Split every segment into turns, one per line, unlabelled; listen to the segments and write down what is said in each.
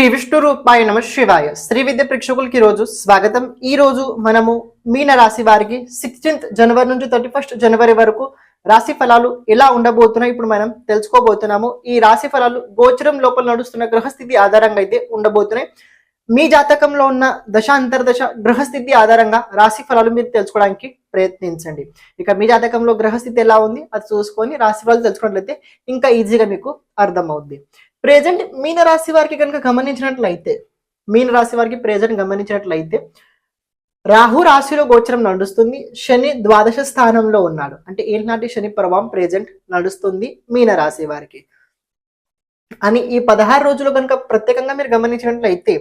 శ్రీ విష్ణు రూపాయ నమ శివాయ. శ్రీ విద్య ప్రేక్షకులకి రోజు స్వాగతం. ఈ రోజు మనము మీన రాశి వారికి సిక్స్టీన్త్ జనవరి నుంచి థర్టీ ఫస్ట్ జనవరి వరకు రాశి ఫలాలు ఎలా ఉండబోతున్నాయి ఇప్పుడు మనం తెలుసుకోబోతున్నాము. ఈ రాశి ఫలాలు గోచరం లోపల నడుస్తున్న గ్రహస్థితి ఆధారంగా అయితే ఉండబోతున్నాయి. మీ జాతకంలో ఉన్న దశ అంతర్దశ గ్రహస్థితి ఆధారంగా రాశి ఫలాలు మీరు తెలుసుకోవడానికి ప్రయత్నించండి. ఇక మీ జాతకంలో గ్రహస్థితి ఎలా ఉంది? అది చూసుకొని రాశి ఫలాలు తెలుసుకున్నట్లయితే ఇంకా ఈజీగా మీకు అర్థమవుద్ది. ప్రెజెంట్ మీన రాశి వారికి కనుక గమనించినట్లయితే మీన రాశి వారికి ప్రెజెంట్ గమనించినట్లయితే రాహు రాశిలో గోచరం నడుస్తుంది. శని ద్వాదశ స్థానంలో ఉన్నాడు. అంటే ఏనాటి శని ప్రభావం ప్రెజెంట్ నడుస్తుంది మీన రాశి వారికి. అని ఈ పదహారు రోజులు కనుక ప్రత్యేకంగా మీరు గమనించినట్లయితే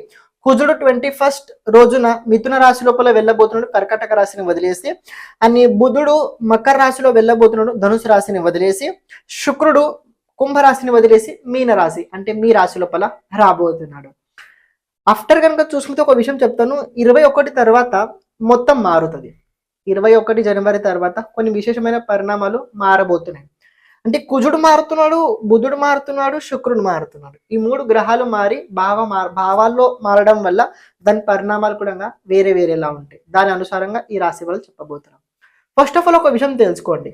కుజుడు ట్వంటీ ఫస్ట్ రోజున మిథున రాశి లోపల వెళ్ళబోతున్నాడు కర్కటక రాశిని వదిలేసి అని బుధుడు మకర రాశిలో వెళ్ళబోతున్నాడు ధనుసు రాశిని వదిలేసి శుక్రుడు కుంభరాశిని వదిలేసి మీన రాశి అంటే మీ రాశి లోపల రాబోతున్నాడు. ఆఫ్టర్ కనుక చూసుకుంటే ఒక విషయం చెప్తాను ఇరవై ఒకటి తర్వాత మొత్తం మారుతుంది. ఇరవై ఒకటి జనవరి తర్వాత కొన్ని విశేషమైన పరిణామాలు మారబోతున్నాయి. అంటే కుజుడు మారుతున్నాడు బుధుడు మారుతున్నాడు శుక్రుడు మారుతున్నాడు. ఈ మూడు గ్రహాలు మారి భావ భావాల్లో మారడం వల్ల దాని పరిణామాలు కూడా వేరే వేరేలా ఉంటాయి. దాని అనుసారంగా ఈ రాశి వాళ్ళు చెప్పబోతున్నాం ఫస్ట్ ఆఫ్ ఆల్ ఒక విషయం తెలుసుకోండి.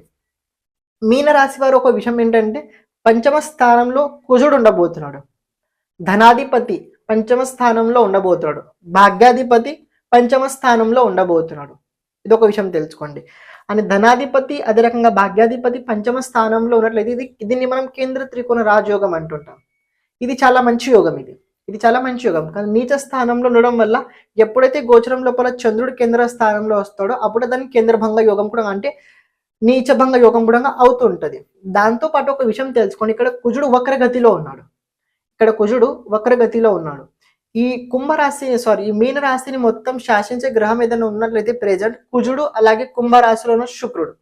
మీన రాశి వారు ఒక విషయం ఏంటంటే పంచమ స్థానంలో కుజుడు ఉండబోతున్నాడు. ధనాధిపతి పంచమ స్థానంలో ఉండబోతున్నాడు. భాగ్యాధిపతి పంచమ స్థానంలో ఉండబోతున్నాడు. ఇది ఒక విషయం తెలుసుకోండి. అని ధనాధిపతి అదే రకంగా భాగ్యాధిపతి పంచమ స్థానంలో ఉన్నట్లయితే ఇది దీన్ని మనం కేంద్ర త్రికోణ రాజయోగం అంటుంటాం. ఇది చాలా మంచి యోగం ఇది. ఇది చాలా మంచి యోగం. కానీ నీచ స్థానంలో ఉండడం వల్ల ఎప్పుడైతే గోచరం లోపల చంద్రుడు కేంద్ర స్థానంలో వస్తాడో అప్పుడు దాన్ని కేంద్రభంగ యోగం కూడా అంటే నీచభంగ యోగం కూడా అవుతూ ఉంటుంది దాంతో పాటు ఒక విషయం తెలుసుకోండి. ఇక్కడ కుజుడు వక్రగతిలో ఉన్నాడు. ఇక్కడ కుజుడు వక్రగతిలో ఉన్నాడు. ఈ కుంభరాశి సారీ ఈ మీనరాశిని మొత్తం శాసించే గ్రహం ఏదైనా ఉన్నట్లయితే ప్రెజెంట్ కుజుడు అలాగే కుంభరాశిలోనూ శుక్రుడు.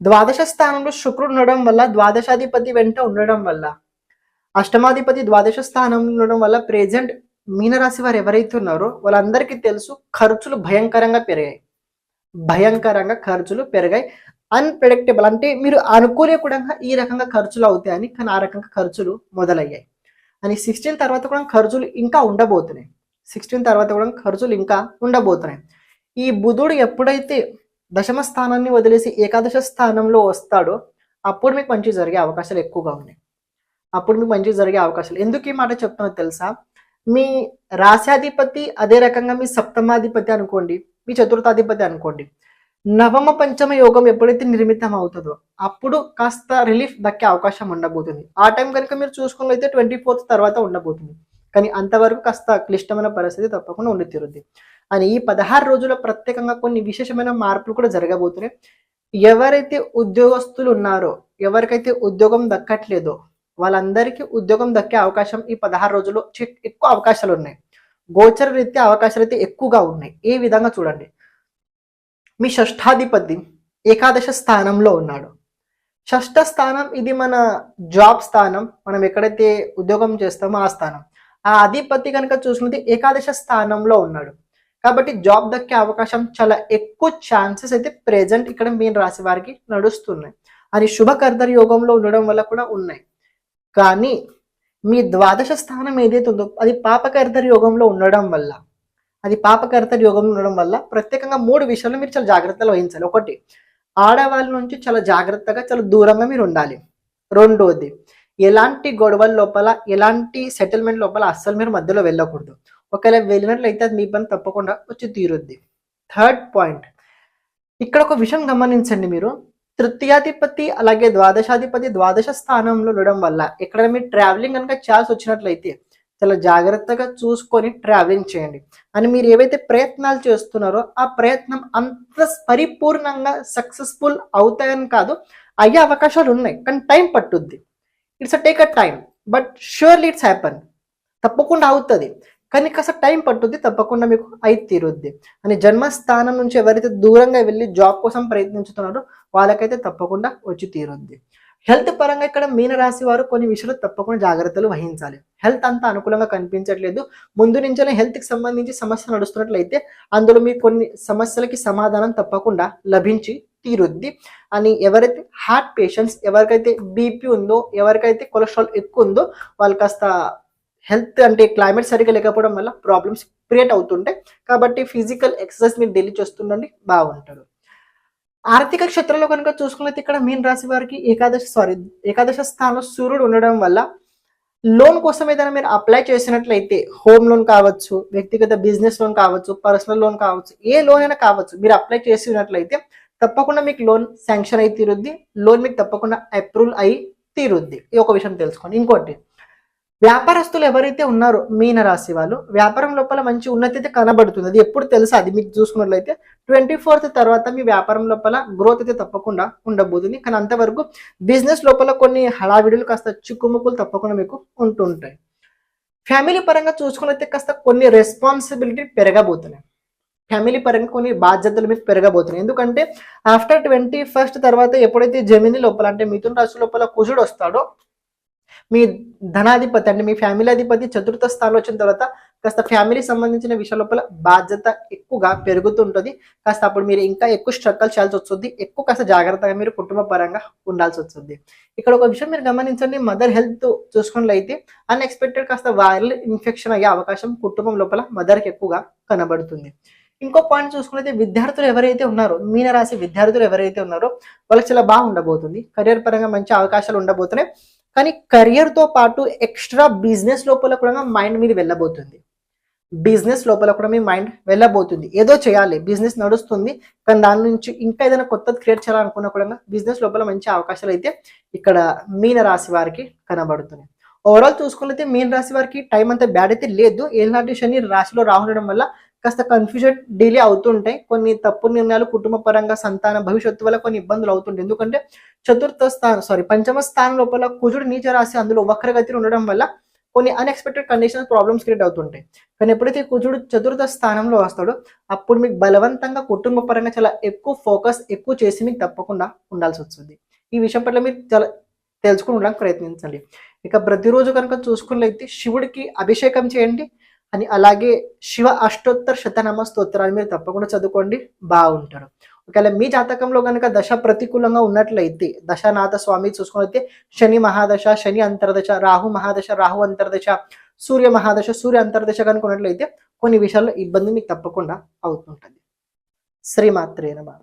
ద్వాదశ స్థానంలో శుక్రుడు ఉండడం వల్ల ద్వాదశాధిపతి వెంట ఉండడం వల్ల అష్టమాధిపతి ద్వాదశ స్థానంలో ఉండడం వల్ల ప్రెజెంట్ మీనరాశి వారు ఎవరైతే ఉన్నారో వాళ్ళందరికీ తెలుసు ఖర్చులు భయంకరంగా పెరిగాయి. భయంకరంగా ఖర్చులు పెరిగాయి. అన్ప్రెడిక్టబుల్ అంటే మీరు అనుకునే కూడా ఈ రకంగా ఖర్చులు అవుతాయని కానీ ఆ రకంగా ఖర్చులు మొదలయ్యాయి. అని సిక్స్టీన్ తర్వాత కూడా ఖర్చులు ఇంకా ఉండబోతున్నాయి. సిక్స్టీన్ తర్వాత కూడా ఖర్చులు ఇంకా ఉండబోతున్నాయి. ఈ బుధుడు ఎప్పుడైతే దశమ స్థానాన్ని వదిలేసి ఏకాదశ స్థానంలో వస్తాడో అప్పుడు మీకు మంచి జరిగే అవకాశాలు ఎక్కువగా ఉన్నాయి. అప్పుడు మీకు మంచి జరిగే అవకాశాలు. ఎందుకు ఈ మాట చెప్తున్నా తెలుసా? మీ రాశాధిపతి అదే రకంగా మీ సప్తమాధిపతి అనుకోండి మీ చతుర్థాధిపతి అనుకోండి. నవమ పంచమ యోగం ఎప్పుడైతే నిర్మితం అవుతుందో అప్పుడు కాస్త రిలీఫ్ దక్కే అవకాశం ఉండబోతుంది. ఆ టైం కనుక మీరు చూసుకున్నైతే ట్వంటీ ఫోర్త్ తర్వాత ఉండబోతుంది. కానీ అంతవరకు కాస్త క్లిష్టమైన పరిస్థితి తప్పకుండా ఉండి తీరుద్ది. అని ఈ పదహారు రోజుల ప్రత్యేకంగా కొన్ని విశేషమైన మార్పులు కూడా జరగబోతున్నాయి. ఎవరైతే ఉద్యోగస్తులు ఉన్నారో ఎవరికైతే ఉద్యోగం దక్కట్లేదో వాళ్ళందరికీ ఉద్యోగం దక్కే అవకాశం ఈ పదహారు రోజుల్లో ఎక్కువ అవకాశాలు ఉన్నాయి. గోచర రీత్యా అవకాశాలు అయితే ఎక్కువగా ఉన్నాయి. ఏ విధంగా చూడండి. మీ షష్ఠాధిపతి ఏకాదశ స్థానంలో ఉన్నాడు. షష్ఠ స్థానం ఇది మన జాబ్ స్థానం. మనం ఎక్కడైతే ఉద్యోగం చేస్తామో ఆ స్థానం. ఆ అధిపతి కనుక చూసుకుంటే ఏకాదశ స్థానంలో ఉన్నాడు. కాబట్టి జాబ్ దక్కే అవకాశం చాలా ఎక్కువ ఛాన్సెస్ అయితే ప్రెజెంట్ ఇక్కడ మీన రాశి వారికి నడుస్తున్నాయి. అది శుభకర్దర యోగంలో ఉండడం వల్ల కూడా ఉన్నాయి. కానీ మీ ద్వాదశ స్థానం ఏదైతే ఉందో అది పాపకర్దర యోగంలో ఉండడం వల్ల అది పాపకర్త యోగం ఉండడం వల్ల ప్రత్యేకంగా మూడు విషయాలు మీరు చాలా జాగ్రత్తలు వహించాలి. ఒకటి ఆడవాళ్ళ నుంచి చాలా జాగ్రత్తగా చాలా దూరంగా మీరు ఉండాలి. రెండోది ఎలాంటి గొడవల లోపల ఎలాంటి సెటిల్మెంట్ లోపల అస్సలు మీరు మధ్యలో వెళ్ళకూడదు. ఒకవేళ వెళ్ళినట్లయితే అది మీ పని తప్పకుండా వచ్చి తీరుద్ది. థర్డ్ పాయింట్ ఇక్కడ ఒక విషయం గమనించండి మీరు. తృతీయాధిపతి అలాగే ద్వాదశాధిపతి ద్వాదశ స్థానంలో ఉండడం వల్ల ఎక్కడ మీరు ట్రావెలింగ్ కనుక చేయాల్సి వచ్చినట్లయితే చాలా జాగ్రత్తగా చూసుకొని ట్రావెలింగ్ చేయండి. అని మీరు ఏవైతే ప్రయత్నాలు చేస్తున్నారో ఆ ప్రయత్నం అంత పరిపూర్ణంగా సక్సెస్ఫుల్ అవుతాయని కాదు అయ్యే అవకాశాలు ఉన్నాయి. కానీ టైం పట్టుద్ది. It's a take a time but surely it's happen తప్పకుండా అవుతుంది. కానీ కాస్త టైం పట్టుద్ది తప్పకుండా మీకు అయి తీరుద్ది. అని జన్మస్థానం నుంచి ఎవరైతే దూరంగా వెళ్ళి జాబ్ కోసం ప్రయత్నించుతున్నారో వాళ్ళకైతే తప్పకుండా వచ్చి తీరుద్ది. హెల్త్ పరంగా ఇక్కడ మీనరాశి వారు కొన్ని విషయాలు తప్పకుండా జాగ్రత్తలు వహించాలి. హెల్త్ అంతా అనుకూలంగా కనిపించట్లేదు. ముందు నుంచే హెల్త్కి సంబంధించి సమస్య నడుస్తున్నట్లయితే అందులో మీ కొన్ని సమస్యలకి సమాధానం తప్పకుండా లభించి తీరుద్ది. అని ఎవరైతే హార్ట్ పేషెంట్స్ ఎవరికైతే బీపీ ఉందో ఎవరికైతే కొలెస్ట్రాల్ ఎక్కువ ఉందో వాళ్ళు కాస్త హెల్త్ అంటే క్లైమేట్ సరిగా లేకపోవడం వల్ల ప్రాబ్లమ్స్ క్రియేట్ అవుతుంటాయి. కాబట్టి ఫిజికల్ ఎక్సర్సైజ్ మీరు డైలీ చేస్తుండండి బాగుంటారు ఆర్థిక క్షేత్రంలో కనుక చూసుకున్నది ఇక్కడ మీన్ రాశి వారికి ఏకాదశి సారీ ఏకాదశ స్థానంలో సూర్యుడు ఉండడం వల్ల లోన్ కోసం ఏదైనా మీరు అప్లై చేసినట్లయితే హోమ్ లోన్ కావచ్చు వ్యక్తిగత బిజినెస్ లోన్ కావచ్చు పర్సనల్ లోన్ కావచ్చు ఏ లోన్ అయినా కావచ్చు మీరు అప్లై చేసినట్లయితే తప్పకుండా మీకు లోన్ శాంక్షన్ అయి తీరుద్ది లోన్ మీకు తప్పకుండా అప్రూవల్ అయి తీరుద్ది. ఈ ఒక విషయం తెలుసుకోండి. ఇంకోటి వ్యాపారస్తులు ఎవరైతే ఉన్నారో మీన రాశి వాళ్ళు వ్యాపారం లోపల మంచి ఉన్నతి అయితే కనబడుతుంది. అది ఎప్పుడు తెలుసా? అది మీకు చూసుకున్నట్లయితే ట్వంటీ ఫోర్త్ తర్వాత మీ వ్యాపారం లోపల గ్రోత్ అయితే తప్పకుండా ఉండబోతుంది. కానీ అంతవరకు బిజినెస్ లోపల కొన్ని హడావిడులు కాస్త చిక్కుముక్కులు తప్పకుండా మీకు ఉంటుంటాయి. ఫ్యామిలీ పరంగా చూసుకున్నైతే కాస్త కొన్ని రెస్పాన్సిబిలిటీ పెరగబోతున్నాయి. ఫ్యామిలీ పరంగా కొన్ని బాధ్యతలు మీకు పెరగబోతున్నాయి. ఎందుకంటే ఆఫ్టర్ ట్వంటీ ఫస్ట్ తర్వాత ఎప్పుడైతే జమిని లోపల అంటే మిథున రాశి లోపల కుజుడు వస్తాడో మీ ధనాధిపతి అంటే మీ ఫ్యామిలీ అధిపతి చతుర్థ స్థానంలో వచ్చిన తర్వాత కాస్త ఫ్యామిలీ సంబంధించిన విషయాల లోపల బాధ్యత ఎక్కువగా పెరుగుతుంటుంది. కాస్త అప్పుడు మీరు ఇంకా ఎక్కువ స్ట్రగల్ చేయాల్సి వస్తుంది. ఎక్కువ కాస్త జాగ్రత్తగా మీరు కుటుంబ పరంగా ఉండాల్సి వస్తుంది. ఇక్కడ ఒక విషయం మీరు గమనించండి. మదర్ హెల్త్ చూసుకున్నట్లయితే అన్ఎక్స్పెక్టెడ్ కాస్త వైరల్ ఇన్ఫెక్షన్ అయ్యే అవకాశం కుటుంబం లోపల మదర్కి ఎక్కువగా కనబడుతుంది. ఇంకో పాయింట్ చూసుకున్నైతే విద్యార్థులు ఎవరైతే ఉన్నారో మీనరాశి విద్యార్థులు ఎవరైతే ఉన్నారో వాళ్ళకి చాలా బాగా ఉండబోతుంది కెరియర్ పరంగా మంచి అవకాశాలు ఉండబోతున్నాయి. కానీ కెరియర్తో తో పాటు ఎక్స్ట్రా బిజినెస్ లోపల కూడా మైండ్ మీద వెళ్ళబోతుంది. బిజినెస్ లోపల కూడా మీ మైండ్ వెళ్ళబోతుంది. ఏదో చేయాలి. బిజినెస్ నడుస్తుంది. కానీ దాని నుంచి ఇంకా ఏదైనా కొత్తది క్రియేట్ చేయాలనుకున్న కూడా బిజినెస్ లోపల మంచి అవకాశాలు అయితే ఇక్కడ మీన రాశి వారికి కనబడుతున్నాయి. ఓవరాల్ చూసుకున్నైతే మీన రాశి వారికి టైం అంతా బ్యాడ్ అయితే లేదు. ఏనాటి శని రాశిలో రాహుండడం వల్ల కాస్త కన్ఫ్యూజన్ డిలే అవుతుంటాయి. కొన్ని తప్పు నిర్ణయాలు కుటుంబ పరంగా సంతాన భవిష్యత్తు వల్ల కొన్ని ఇబ్బందులు అవుతుంటాయి. ఎందుకంటే చతుర్థ స్థానం సారీ పంచమ స్థానం లోపల కుజుడు నీచ రాశి అందులో వక్రగతిని ఉండడం వల్ల కొన్ని అన్ఎక్స్పెక్టెడ్ కండిషన్స్ ప్రాబ్లమ్స్ క్రియేట్ అవుతుంటాయి. కానీ ఎప్పుడైతే కుజుడు చతుర్థ స్థానంలో వస్తాడో అప్పుడు మీకు బలవంతంగా కుటుంబ పరంగా చాలా ఎక్కువ ఫోకస్ ఎక్కువ చేసి మీకు తప్పకుండా ఉండాల్సి వస్తుంది. ఈ విషయం పట్ల మీరు చాలా తెలుసుకుని ఉండడానికి ప్రయత్నించండి. ఇక ప్రతిరోజు కనుక చూసుకున్నట్లయితే శివుడికి అభిషేకం చేయండి. అని అలాగే శివ అష్టోత్తర శతనామ స్తోత్రాలు మీరు తప్పకుండా చదువుకోండి బాగుంటారు. ఒకవేళ మీ జాతకంలో కనుక దశ ప్రతికూలంగా ఉన్నట్లయితే దశనాథ స్వామి చూసుకున్నట్లయితే శని మహాదశ శని అంతర్దశ రాహు మహాదశ రాహు అంతర్దశ సూర్య మహాదశ సూర్య అంతర్దశ కనుక ఉన్నట్లయితే కొన్ని విషయాల్లో ఇబ్బంది మీకు తప్పకుండా అవుతుంటుంది. శ్రీమాత్రేన నమః.